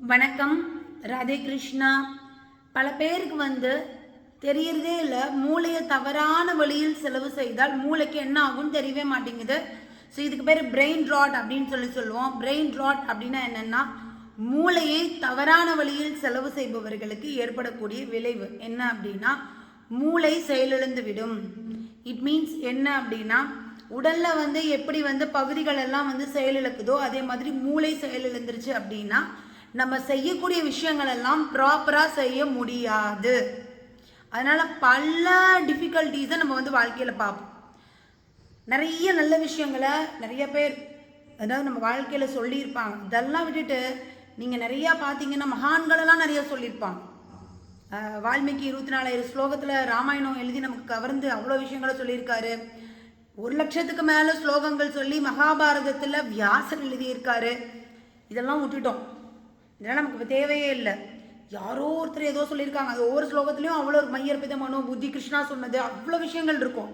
வணக்கம் ராதே கிருஷ்ணா. பல பேருக்கு வந்து தெரியறதே இல்லை மூளையை தவறான வழியில் செலவு செய்தால் மூளைக்கு என்ன ஆகும்னு தெரியவே மாட்டேங்குது. ஸோ இதுக்கு பேர் பிரெயின் ராட் அப்படின்னு சொல்லி சொல்லுவோம். பிரெயின் ராட் அப்படின்னா என்னென்னா மூளையை தவறான வழியில் செலவு செய்பவர்களுக்கு ஏற்படக்கூடிய விளைவு என்ன அப்படின்னா மூளை செயலிழந்து விடும். இட் மீன்ஸ் என்ன அப்படின்னா உடலில் வந்து எப்படி வந்து பகுதிகள் எல்லாம் வந்து செயலிழக்குதோ அதே மாதிரி மூளை செயலிழந்துருச்சு அப்படின்னா நம்ம செய்யக்கூடிய விஷயங்கள் எல்லாம் ப்ராப்பராக செய்ய முடியாது. அதனால் பல டிஃபிகல்ட்டிஸை நம்ம வந்து வாழ்க்கையில் பார்ப்போம். நிறைய நல்ல விஷயங்களை நிறைய பேர் அதாவது நம்ம வாழ்க்கையில் சொல்லியிருப்பாங்க. இதெல்லாம் விட்டுட்டு நீங்கள் நிறையா பார்த்தீங்கன்னா மகான்களெல்லாம் நிறைய சொல்லியிருப்பாங்க. வால்மீகி இருபத்தி நாலாயிரம் ஸ்லோகத்தில் ராமாயணம் எழுதி நமக்கு கவர்ந்து அவ்வளோ விஷயங்களை சொல்லியிருக்காரு. ஒரு லட்சத்துக்கு மேலே ஸ்லோகங்கள் சொல்லி மகாபாரதத்தில் வியாசர் எழுதியிருக்காரு. இதெல்லாம் விட்டுட்டோம். இதெல்லாம் நமக்கு தேவையே இல்லை. யாரோ ஒருத்தர் ஏதோ சொல்லியிருக்காங்க. அது ஒவ்வொரு ஸ்லோகத்துலேயும் அவ்வளோ ஒரு மையற்பித மனோ புத்தி கிருஷ்ணா சொன்னது அவ்வளோ விஷயங்கள் இருக்கும்.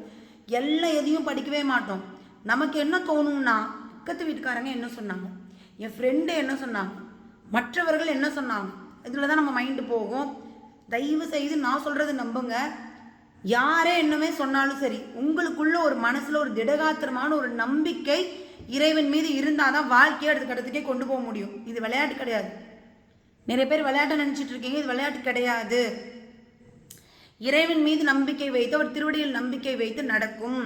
எல்லாம் எதையும் படிக்கவே மாட்டோம். நமக்கு என்ன தோணும்னா பக்கத்து வீட்டுக்காரங்க என்ன சொன்னாங்க? என் ஃப்ரெண்டு என்ன சொன்னாங்க? மற்றவர்கள் என்ன சொன்னாங்க? இதில் தான் நம்ம மைண்டு போகும். தயவு செய்து நான் சொல்கிறது நம்புங்க. யாரே என்னமே சொன்னாலும் சரி உங்களுக்குள்ள ஒரு மனசில் ஒரு திடகாத்திரமான ஒரு நம்பிக்கை இறைவன் மீது இருந்தால் தான் வாழ்க்கையை அடுத்த கட்டத்துக்கே கொண்டு போக முடியும். இது விளையாட்டு கிடையாது. நிறைய பேர் விளையாட்டை நினச்சிட்டு இருக்கீங்க இது விளையாட்டு கிடையாது. இறைவன் மீது நம்பிக்கை வைத்து அவர் திருவடியில் நம்பிக்கை வைத்து நடக்கும்.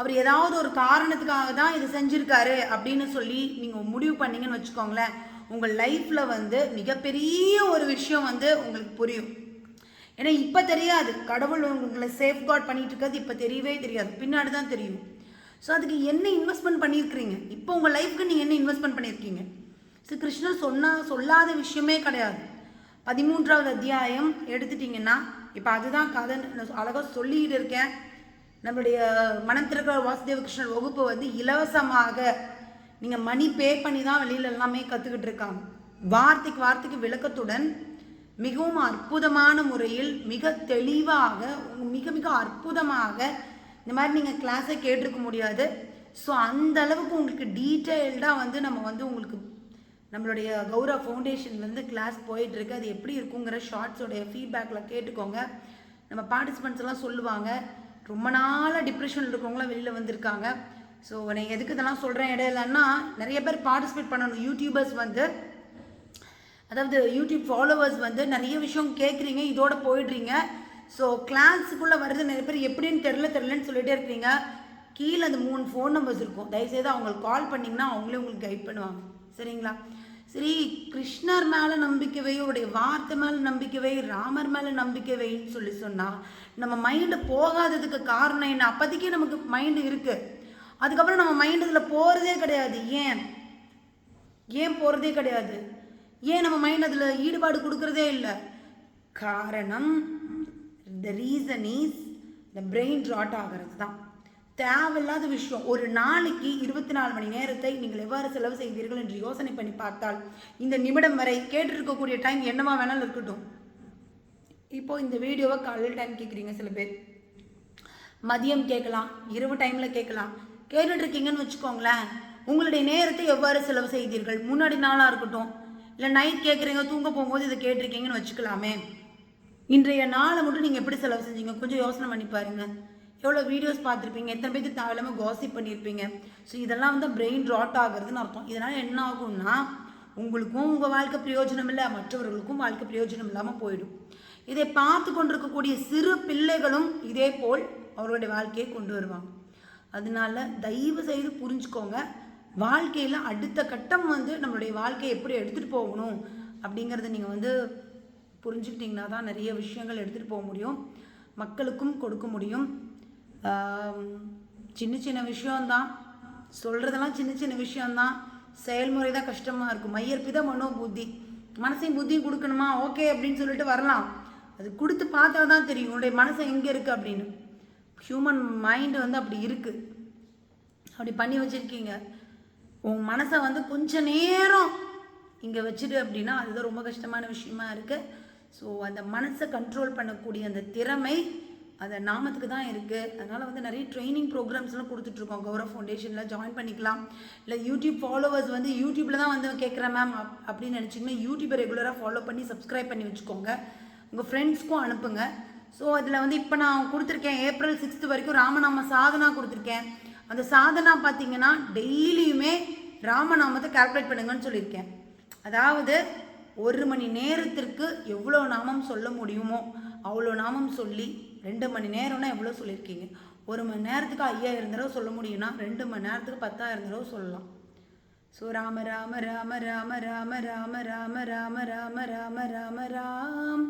அவர் ஏதாவது ஒரு காரணத்துக்காக தான் இது செஞ்சுருக்காரு அப்படின்னு சொல்லி நீங்கள் முடிவு பண்ணீங்கன்னு வச்சுக்கோங்களேன். உங்கள் லைஃப்பில் வந்து மிகப்பெரிய ஒரு விஷயம் வந்து உங்களுக்கு புரியும். ஏன்னா இப்போ தெரியாது. கடவுள் உங்களை சேஃப்கார்ட் பண்ணிட்டு இருக்கிறது இப்போ தெரியவே தெரியாது. பின்னாடி தான் தெரியும். ஸோ அதுக்கு என்ன இன்வெஸ்ட்மெண்ட் பண்ணியிருக்கிறீங்க? இப்போ உங்கள் லைஃப்க்கு நீங்கள் என்ன இன்வெஸ்ட்மெண்ட் பண்ணியிருக்கீங்க? ஸோ கிருஷ்ணர் சொன்னால் சொல்லாத விஷயமே கிடையாது. பதிமூன்றாவது அத்தியாயம் எடுத்துட்டிங்கன்னா இப்போ அதுதான் கதை. நான் அழகாக சொல்லிக்கிட்டு இருக்கேன். நம்மளுடைய மனம் திறக்கிற வாசுதேவ கிருஷ்ணர் வகுப்பு வந்து இலவசமாக நீங்கள் மணி பே பண்ணி தான் வெளியில் எல்லாமே கற்றுக்கிட்டு இருக்காங்க. வார்த்தைக்கு வார்த்தைக்கு விளக்கத்துடன் மிகவும் அற்புதமான முறையில் மிக தெளிவாக மிக மிக அற்புதமாக இந்த மாதிரி நீங்கள் கிளாஸை கேட்டிருக்க முடியாது. ஸோ அந்த அளவுக்கு உங்களுக்கு டீட்டெயில்டாக வந்து நம்ம வந்து உங்களுக்கு நம்மளுடைய கௌரவ ஃபவுண்டேஷன்லேருந்து கிளாஸ் போயிட்டுருக்கு. அது எப்படி இருக்குங்கிற ஷார்ட்ஸோடைய ஃபீட்பேக்கில் கேட்டுக்கோங்க. நம்ம பார்ட்டிசிபெண்ட்ஸ் எல்லாம் சொல்லுவாங்க. ரொம்ப நாளாக டிப்ரெஷன் இருக்கவங்களாம் வெளியில் வந்திருக்காங்க. ஸோ நான் எதுக்கு இதெல்லாம் சொல்கிறேன் இடையிலன்னா நிறைய பேர் பார்ட்டிசிபேட் பண்ணணும். யூடியூபர்ஸ் வந்து அதாவது யூடியூப் ஃபாலோவர்ஸ் வந்து நிறைய விஷயம் கேட்குறீங்க இதோட போயிடுறீங்க. ஸோ கிளாஸுக்குள்ளே வர்றது நிறைய பேர் எப்படின்னு தெரில தெரிலன்னு சொல்லிகிட்டே இருக்கிறீங்க. கீழே அந்த மூணு ஃபோன் நம்பர்ஸ் இருக்கும். தயவுசெய்து அவங்களுக்கு கால் பண்ணிங்கன்னா அவங்களே உங்களுக்கு கைட் பண்ணுவாங்க. சரிங்களா? சரி கிருஷ்ணர் மேலே நம்பிக்கை வை அவருடைய வார்த்தை மேலே நம்பிக்கை வை ராமர் மேலே நம்பிக்கை வைன்னு சொல்லி சொன்னால் நம்ம மைண்டு போகாததுக்கு காரணம் என்ன? அப்போதைக்கே நமக்கு மைண்டு இருக்குது அதுக்கப்புறம் நம்ம மைண்டு இதில் போகிறதே கிடையாது. ஏன்? ஏன் போகிறதே கிடையாது? ஏன் நம்ம மைண்ட் அதில் ஈடுபாடு கொடுக்குறதே இல்லை? காரணம் the reason is the brain rot ஆகிறது தான் தேவையில்லாத விஷயம். ஒரு நாளைக்கு இருபத்தி நாலு மணி நேரத்தை நீங்கள் எவ்வாறு செலவு செய்வீர்கள் என்று யோசனை பண்ணி பார்த்தால் இந்த நிமிடம் வரை கேட்டிருக்கக்கூடிய டைம் என்னவா வேணாலும் இருக்கட்டும். இப்போ இந்த வீடியோவை காலையில் டைம் கேட்குறீங்க சில பேர். மதியம் கேட்கலாம் இரவு டைமில் கேட்கலாம். கேட்டுட்ருக்கீங்கன்னு வச்சுக்கோங்களேன் உங்களுடைய நேரத்தை எவ்வாறு செலவு செய்தீர்கள்? முன்னாடி நாளாக இருக்கட்டும் இல்லை நைட் கேட்குறீங்க தூங்க போகும்போது இதை கேட்டிருக்கீங்கன்னு வச்சுக்கலாமே. இன்றைய நாளை மட்டும் நீங்கள் எப்படி செலவு செஞ்சீங்க? கொஞ்சம் யோசனை பண்ணி பாருங்கள் எவ்வளோ வீடியோஸ் பார்த்துருப்பீங்க? எத்தனை பேருக்கு தேவையில்லாமல் காசிப் பண்ணியிருப்பீங்க ஸோ இதெல்லாம் வந்து பிரெயின் ராட் ஆகுறதுன்னு அர்த்தம். இதனால் என்ன ஆகும்னா உங்களுக்கும் உங்கள் வாழ்க்கை பிரயோஜனம் இல்லை மற்றவர்களுக்கும் வாழ்க்கை பிரயோஜனம் இல்லாமல் போயிடும். இதை பார்த்து கொண்டிருக்கக்கூடிய சிறு பிள்ளைகளும் இதே போல் அவர்களுடைய வாழ்க்கையை கொண்டு வருவாங்க. அதனால தயவு செய்து புரிஞ்சுக்கோங்க வாழ்க்கையில் அடுத்த கட்டம் வந்து நம்மளுடைய வாழ்க்கையை எப்படி எடுத்துகிட்டு போகணும் அப்படிங்கிறத நீங்கள் வந்து புரிஞ்சுக்கிட்டிங்கன்னா தான் நிறைய விஷயங்கள் எடுத்துகிட்டு போக முடியும். மக்களுக்கும் கொடுக்க முடியும். சின்ன சின்ன விஷயம்தான். சொல்கிறதெல்லாம் சின்ன சின்ன விஷயம்தான். செயல்முறை தான் கஷ்டமாக இருக்கும். மையற்பித மனோ புத்தி மனசையும் புத்தியும் கொடுக்கணுமா? ஓகே அப்படின்னு சொல்லிட்டு வரலாம். அது கொடுத்து பார்த்தா தான் தெரியும். உன்னுடைய மனசை எங்கே இருக்குது அப்படின்னு. ஹியூமன் மைண்டு வந்து அப்படி இருக்குது அப்படி பண்ணி வச்சுருக்கீங்க. உன் மனசை வந்து கொஞ்ச நேரம் இங்கே வச்சுட்டு அப்படின்னா அதுதான் ரொம்ப கஷ்டமான விஷயமா இருக்குது ஸோ அந்த மனசை கண்ட்ரோல் பண்ணக்கூடிய அந்த திறமை அந்த நாமத்துக்கு தான் இருக்குது அதனால் வந்து நிறைய ட்ரைனிங் ப்ரோக்ராம்ஸ்லாம் கொடுத்துட்ருக்கோம் கௌரவ் ஃபவுண்டேஷனில் ஜாயின் பண்ணிக்கலாம். இல்லை யூடியூப் ஃபாலோவர்ஸ் வந்து யூடியூப்பில் தான் வந்து கேட்குறேன் மேம் அப் அப்படின்னு நினச்சிங்கன்னா யூடியூப்பை ரெகுலராக ஃபாலோ பண்ணி சப்ஸ்கிரைப் பண்ணி வச்சுக்கோங்க. உங்கள் ஃப்ரெண்ட்ஸ்க்கும் அனுப்புங்க. ஸோ அதில் வந்து இப்போ நான் கொடுத்துருக்கேன் ஏப்ரல் சிக்ஸ்த்து வரைக்கும் ராமநாம சாதனா கொடுத்துருக்கேன். அந்த சாதனா பார்த்தீங்கன்னா டெய்லியுமே ராமநாமத்தை கால்குலேட் பண்ணுங்கன்னு சொல்லியிருக்கேன். அதாவது ஒரு மணி நேரத்திற்கு எவ்வளோ நாமம் சொல்ல முடியுமோ அவ்வளோ நாமம் சொல்லி ரெண்டு மணி நேரம்னா எவ்வளோ சொல்லியிருக்கீங்க ஒரு மணி நேரத்துக்கு ஐயாயிரம் தடவை சொல்ல முடியும்னா ரெண்டு மணி நேரத்துக்கு பத்தாயிரம் தடவை சொல்லலாம் ஸோ ராம ராம ராம ராம ராம ராம ராம ராம ராம ராம ராம ராம்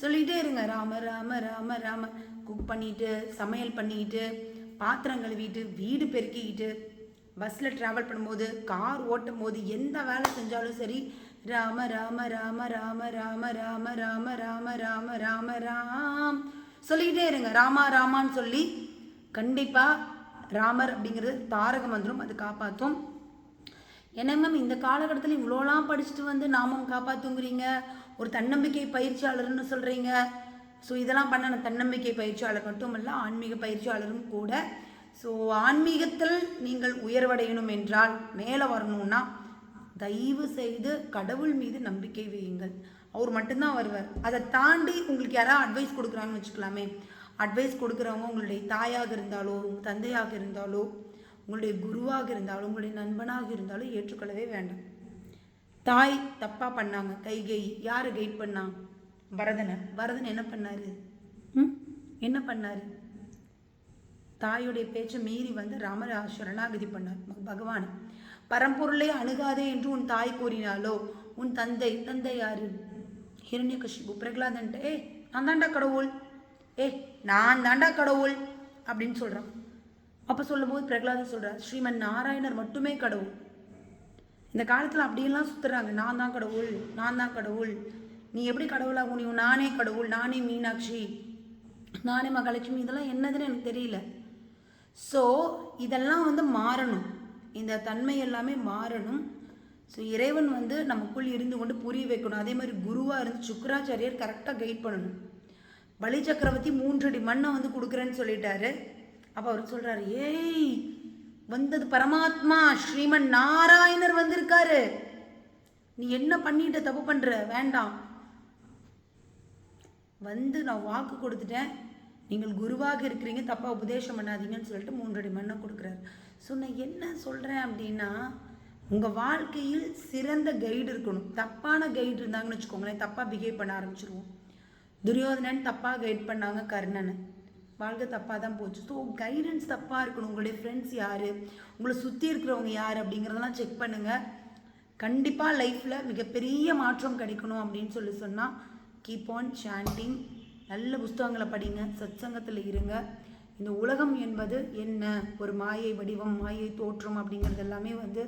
சொல்லிகிட்டே இருங்க ராம ராம ராம ராம குக் பண்ணிட்டு சமையல் பண்ணிக்கிட்டு பாத்திரம் கழுவிட்டு வீடு பெருக்கிக்கிட்டு பஸ்ஸில் ட்ராவல் பண்ணும்போது கார் ஓட்டும் போது எந்த வேலை செஞ்சாலும் சரி ராம ராம ராம ராம ராம ராம ராம ராம ராம ராம ராம் சொல்லிக்கிட்டே இருங்க. ராமா ராமான்னு சொல்லி கண்டிப்பாக ராமர் அப்படிங்கிறது தாரக மந்திரம் அது காப்பாற்றும் என்ன மேம் இந்த காலகட்டத்தில் இவ்வளோலாம் படிச்சுட்டு வந்து நாமம் காப்பாற்றுங்கிறீங்க ஒரு தன்னம்பிக்கை பயிற்சியாளர்னு சொல்கிறீங்க ஸோ இதெல்லாம் பண்ண தன்னம்பிக்கை பயிற்சியாளர் மட்டும் இல்லை ஆன்மீக பயிற்சியாளரும் கூட. ஸோ ஆன்மீகத்தில் நீங்கள் உயர்வடையணும் என்றால் மேலே வரணும்னா தயவு செய்து கடவுள் மீது நம்பிக்கை வையுங்கள். அவர் மட்டும்தான் வருவார். அதை தாண்டி உங்களுக்கு யாராவது அட்வைஸ் கொடுக்குறாங்கன்னு வச்சுக்கலாமே. அட்வைஸ் கொடுக்குறவங்க உங்களுடைய தாயாக இருந்தாலோ உங்கள் தந்தையாக இருந்தாலோ உங்களுடைய குருவாக இருந்தாலும் உங்களுடைய நண்பனாக இருந்தாலும் ஏற்றுக்கொள்ளவே வேண்டாம். தாய் தப்பாக பண்ணாங்க. கைகை யார் கைட் பண்ணா? பரதனை. பரதன் என்ன பண்ணார்? ம்? என்ன பண்ணார்? தாயுடைய பேச்சை மீறி வந்து ராமரா சரணாகதி பண்ணார். பகவான். பரம்பொருளை அணுகாதே என்று உன் தாய் கூறினாலோ உன் தந்தை தந்தை யாரு? ஹிரண்ய பிரகலாதன்ட்டு பிரகலாதன்ட்ட ஏ நான் தாண்டா கடவுள். ஏ நான் தாண்டா கடவுள். அப்படின்னு சொல்கிறான் அப்போ சொல்லும்போது பிரகலாதன் சொல்கிறார் ஸ்ரீமன் நாராயணர் மட்டுமே கடவுள். இந்த காலத்தில் அப்படியெல்லாம் சுற்றுறாங்க நான் தான் கடவுள் நான் தான் கடவுள். நீ எப்படி கடவுளாக முடியும் நானே கடவுள் நானே மீனாட்சி நானே மகாலட்சுமி. இதெல்லாம் என்னதுன்னு எனக்கு தெரியல. ஸோ இதெல்லாம் வந்து மாறணும். இந்த தன்மை எல்லாமே மாறணும். ஸோ இறைவன் வந்து நமக்குள் இருந்து கொண்டு புரிய வைக்கணும். அதே மாதிரி குருவாக இருந்து சுக்கராச்சாரியர் கரெக்டாக கைட் பண்ணணும். பலி சக்கரவர்த்தி மூன்றடி மண்ணை வந்து கொடுக்குறேன்னு சொல்லிட்டாரு. அப்போ அவர் சொல்கிறாரு ஏய் வந்தது பரமாத்மா ஸ்ரீமன் நாராயணர் வந்திருக்காரு. நீ என்ன பண்ணிட்ட தப்பு பண்ணுற வேண்டாம். வந்து நான் வாக்கு கொடுத்துட்டேன். நீங்கள் குருவாக இருக்கிறீங்க தப்பாக உபதேசம் பண்ணாதீங்கன்னு சொல்லிட்டு மூன்றடி மண்ணை கொடுக்குறாரு. ஸோ நான் என்ன சொல்கிறேன் அப்படின்னா உங்கள் வாழ்க்கையில் சிறந்த கைடு இருக்கணும். தப்பான கைடு இருந்தாங்கன்னு வச்சுக்கோங்களேன் தப்பாக பிஹேவ் பண்ண ஆரம்பிச்சிருவோம். துரியோதனன் தப்பாக கைட் பண்ணாங்க கர்ணனை. வாழ்க்கை தப்பாக தான் போச்சு. ஸோ கைடன்ஸ் தப்பாக இருக்கணும். உங்களுடைய ஃப்ரெண்ட்ஸ் யார்? உங்களை சுற்றி இருக்கிறவங்க யார்? அப்படிங்கிறதெல்லாம் செக் பண்ணுங்கள் கண்டிப்பாக லைஃப்பில் மிகப்பெரிய மாற்றம் கிடைக்கணும் அப்படின்னு சொல்லி சொன்னால் கீப் ஆன் சாண்டிங் நல்ல புஸ்தகங்களை படிங்க. சத்சங்கத்தில் இருங்க. இந்த உலகம் என்பது என்ன? ஒரு மாயை வடிவம் மாயை தோற்றம் அப்படிங்கிறது எல்லாமே வந்து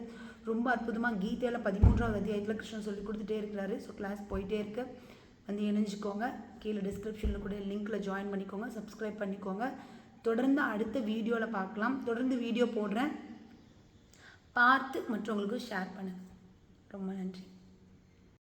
ரொம்ப அற்புதமாக கீதையில் பதிமூன்றாவது அத்தியாயத்தில் கிருஷ்ணன் சொல்லி கொடுத்துட்டே இருக்கிறாரு. ஸோ கிளாஸ் போயிட்டே இருக்கு. வந்து இணைஞ்சிக்கோங்க. கீழே டிஸ்கிரிப்ஷனில் கூட லிங்க்கில் ஜாயின் பண்ணிக்கோங்க. சப்ஸ்கிரைப் பண்ணிக்கோங்க. தொடர்ந்து அடுத்த வீடியோவில் பார்க்கலாம். தொடர்ந்து வீடியோ போடுறேன். பார்த்து மற்றவங்களுக்கு ஷேர் பண்ணுங்கள் ரொம்ப நன்றி.